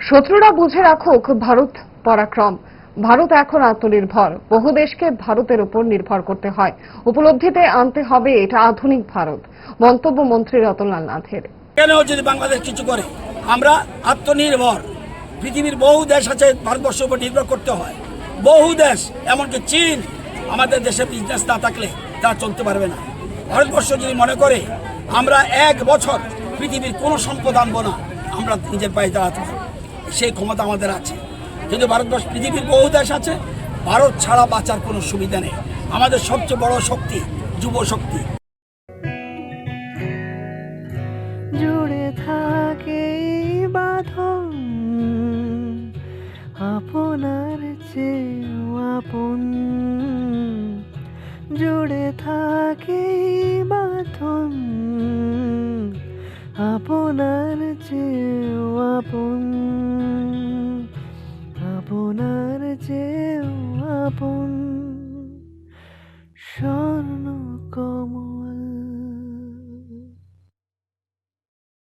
শত্রুরা বুঝে রাখুক, ভারত পরাক্রম। ভারত এখন আত্মনির্ভর। বহু দেশকে ভারতের উপর নির্ভর করতে হয়। উপলব্ধিতে আনতে হবে এটা আধুনিক ভারত। মন্তব্য মন্ত্রী রতনলাল নাথের। কেন যদি বাংলাদেশ কিছু করে? আমরা আত্মনির্ভর। পৃথিবীর বহু দেশ আছে, ভারতবর্ষের উপর নির্ভর করতে হয়। বহু দেশ, এমনকি চীন, আমাদের দেশে বিজনেস না থাকলে তা চলতে পারবে না। ভারতবর্ষ যদি মনে করে, আমরা এক বছর পৃথিবীর কোনো সম্পদ আনব না, আমরা নিজের পায়ে দাঁড়াতে পারব। সেই ক্ষমতা আমাদের আছে। কিন্তু ভারতবর্ষ পৃথিবীর বহু দেশ আছে, ভারত ছাড়া বাঁচার কোনো সুবিধা নেই। আমাদের সবচেয়ে বড় শক্তি যুব শক্তি। জুড়ে থাকে আপনার আপন। জুড়ে থাকে বাঁধন, আপনার চেয়েও আপন সব